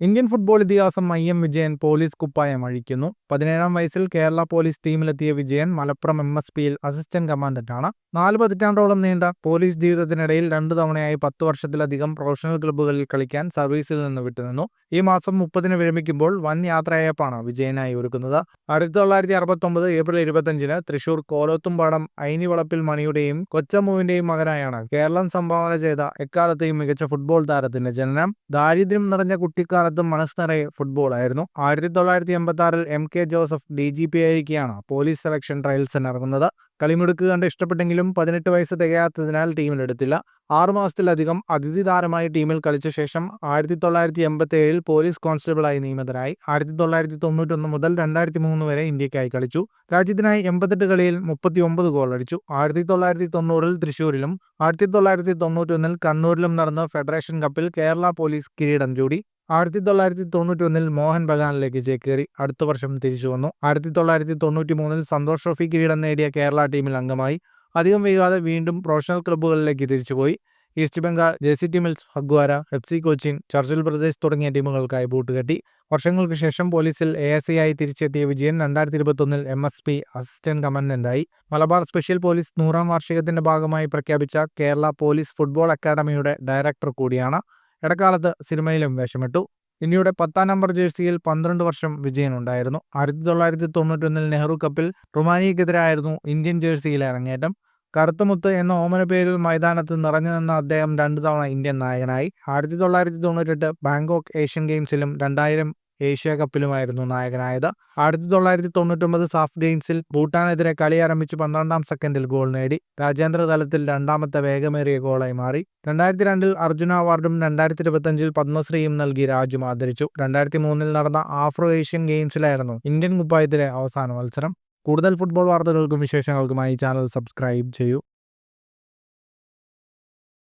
Indian football ഇതിഹാസം I M Vijayan police കുപ്പായം അഴിക്കുന്നു. പതിനേഴാം വയസ്സിൽ കേരള പോലീസ് ടീമിലെത്തിയ വിജയൻ മലപ്പുറം എം എസ് പിയിൽ അസിസ്റ്റന്റ് കമാൻഡന്റാണ്. നാല് പതിറ്റാണ്ടോളം നീണ്ട പോലീസ് ജീവിതത്തിനിടയിൽ രണ്ടു തവണയായി പത്ത് വർഷത്തിലധികം പ്രൊഫഷണൽ ക്ലബ്ബുകളിൽ കളിക്കാൻ സർവീസിൽ നിന്ന് വിട്ടുനിന്നു. ഈ മാസം മുപ്പതിന് വിരമിക്കുമ്പോൾ വൻ യാത്രയപ്പാണ് വിജയനായി ഒരുക്കുന്നത്. ആയിരത്തി തൊള്ളായിരത്തി അറുപത്തൊമ്പത് ഏപ്രിൽ ഇരുപത്തഞ്ചിന് തൃശൂർ കോലോത്തുംപാടം ഐനിവളപ്പിൽ മണിയുടെയും കൊച്ചമ്മുവിന്റെയും മകനായാണ് കേരളം സംഭാവന ചെയ്ത എക്കാലത്തെയും മികച്ച ഫുട്ബോൾ താരത്തിന്റെ ജനനം. ദാരിദ്ര്യം നിറഞ്ഞ കുട്ടിക്കാലത്തും മനസ്സ് നിറയെ ഫുട്ബോളായിരുന്നു ആയിരത്തി തൊള്ളായിരത്തി എൺപത്തി ആറിൽ M K Joseph D G P ആയിരിക്കെയാണ് police selection ട്രയൽസിന് ഇറങ്ങുന്നത്. കളിമിടുക്ക് കണ്ട് ഇഷ്ടപ്പെട്ടെങ്കിലും പതിനെട്ട് വയസ്സ് തികയാത്തതിനാൽ ടീമിലെടുത്തില്ല ആറു മാസത്തിലധികം അതിഥി താരമായി ടീമിൽ കളിച്ച ശേഷം ആയിരത്തി തൊള്ളായിരത്തി എൺപത്തി ഏഴിൽ പോലീസ് കോൺസ്റ്റബിളായി നിയമിതരായി. ആയിരത്തി തൊള്ളായിരത്തി തൊണ്ണൂറ്റൊന്ന് മുതൽ രണ്ടായിരത്തി മൂന്ന് വരെ ഇന്ത്യക്കായി കളിച്ചു. രാജ്യത്തിനായി എൺപത്തെട്ട് കളിയിൽ മുപ്പത്തി ഒമ്പത് ഗോൾ അടിച്ചു. ആയിരത്തി തൊള്ളായിരത്തി തൊണ്ണൂറിൽ തൃശൂരിലും ആയിരത്തി തൊള്ളായിരത്തി തൊണ്ണൂറ്റൊന്നിൽ കണ്ണൂരിലും നടന്ന ഫെഡറേഷൻ കപ്പിൽ കേരള പോലീസ് കിരീടം ചൂടി. ആയിരത്തി തൊള്ളായിരത്തി തൊണ്ണൂറ്റി ഒന്നിൽ മോഹൻ ബഗാനിലേക്ക് ചേക്കേറി അടുത്ത വർഷം തിരിച്ചു വന്നു. ആയിരത്തി തൊള്ളായിരത്തി തൊണ്ണൂറ്റി മൂന്നിൽ സന്തോഷ് ട്രോഫി കിരീടം നേടിയ കേരള ടീമിൽ അംഗമായി. അധികം വൈകാതെ വീണ്ടും പ്രൊഫഷണൽ ക്ലബ്ബുകളിലേക്ക് തിരിച്ചുപോയി. East Bengal J C T mills ഹഗ്വാര F C Cochin Churchill പ്രദേശ് തുടങ്ങിയ ടീമുകൾക്കായി ബൂട്ടുകെട്ടി വർഷങ്ങൾക്ക് ശേഷം പോലീസിൽ എ എസ് ആയി തിരിച്ചെത്തിയ വിജയൻ രണ്ടായിരത്തി ഇരുപത്തൊന്നിൽ എം എസ് പി അസിസ്റ്റന്റ് കമാൻഡന്റായി. മലബാർ സ്പെഷ്യൽ പോലീസ് നൂറാം വാർഷികത്തിന്റെ ഭാഗമായി പ്രഖ്യാപിച്ച കേരള പോലീസ് ഫുട്ബോൾ അക്കാദമിയുടെ ഡയറക്ടർ കൂടിയാണ്. ഇടക്കാലത്ത് സിനിമയിലും വേഷമിട്ടു. ഇന്ത്യയുടെ പത്താം നമ്പർ ജേഴ്സിയിൽ പന്ത്രണ്ട് വർഷം വിജയനുണ്ടായിരുന്നു. ആയിരത്തി തൊള്ളായിരത്തി തൊണ്ണൂറ്റൊന്നിൽ നെഹ്റു കപ്പിൽ റുമാനിയക്കെതിരായിരുന്നു ഇന്ത്യൻ ജേഴ്സിയിലെ അരങ്ങേറ്റം. കറുത്തമുത്ത് എന്ന ഓമന പേരിൽ മൈതാനത്ത് നിറഞ്ഞു നിന്ന അദ്ദേഹം രണ്ടു തവണ ഇന്ത്യൻ നായകനായി. ആയിരത്തി തൊള്ളായിരത്തി തൊണ്ണൂറ്റെട്ട് ബാങ്കോക്ക് ഏഷ്യൻ ഗെയിംസിലും രണ്ടായിരം ഏഷ്യ കപ്പിലുമായിരുന്നു നായകനായത്. ആയിരത്തി തൊള്ളായിരത്തി തൊണ്ണൂറ്റൊമ്പത് സാഫ് ഗെയിംസിൽ ഭൂട്ടാനെതിരെ കളി ആരംഭിച്ച് പന്ത്രണ്ടാം സെക്കൻഡിൽ ഗോൾ നേടി. രാജ്യാന്തര തലത്തിൽ രണ്ടാമത്തെ വേഗമേറിയ ഗോളായി മാറി. രണ്ടായിരത്തി രണ്ടിൽ അർജുന അവാർഡും രണ്ടായിരത്തി ഇരുപത്തഞ്ചിൽ പത്മശ്രീയും നൽകി രാജു ആദരിച്ചു. രണ്ടായിരത്തി മൂന്നിൽ നടന്ന ആഫ്രോ ഏഷ്യൻ ഗെയിംസിലായിരുന്നു ഇന്ത്യൻ കുപ്പായത്തിലെ അവസാന മത്സരം. കൂടുതൽ ഫുട്ബോൾ വാർത്തകൾക്കും വിശേഷങ്ങൾക്കുമായി ചാനൽ സബ്സ്ക്രൈബ് ചെയ്യൂ.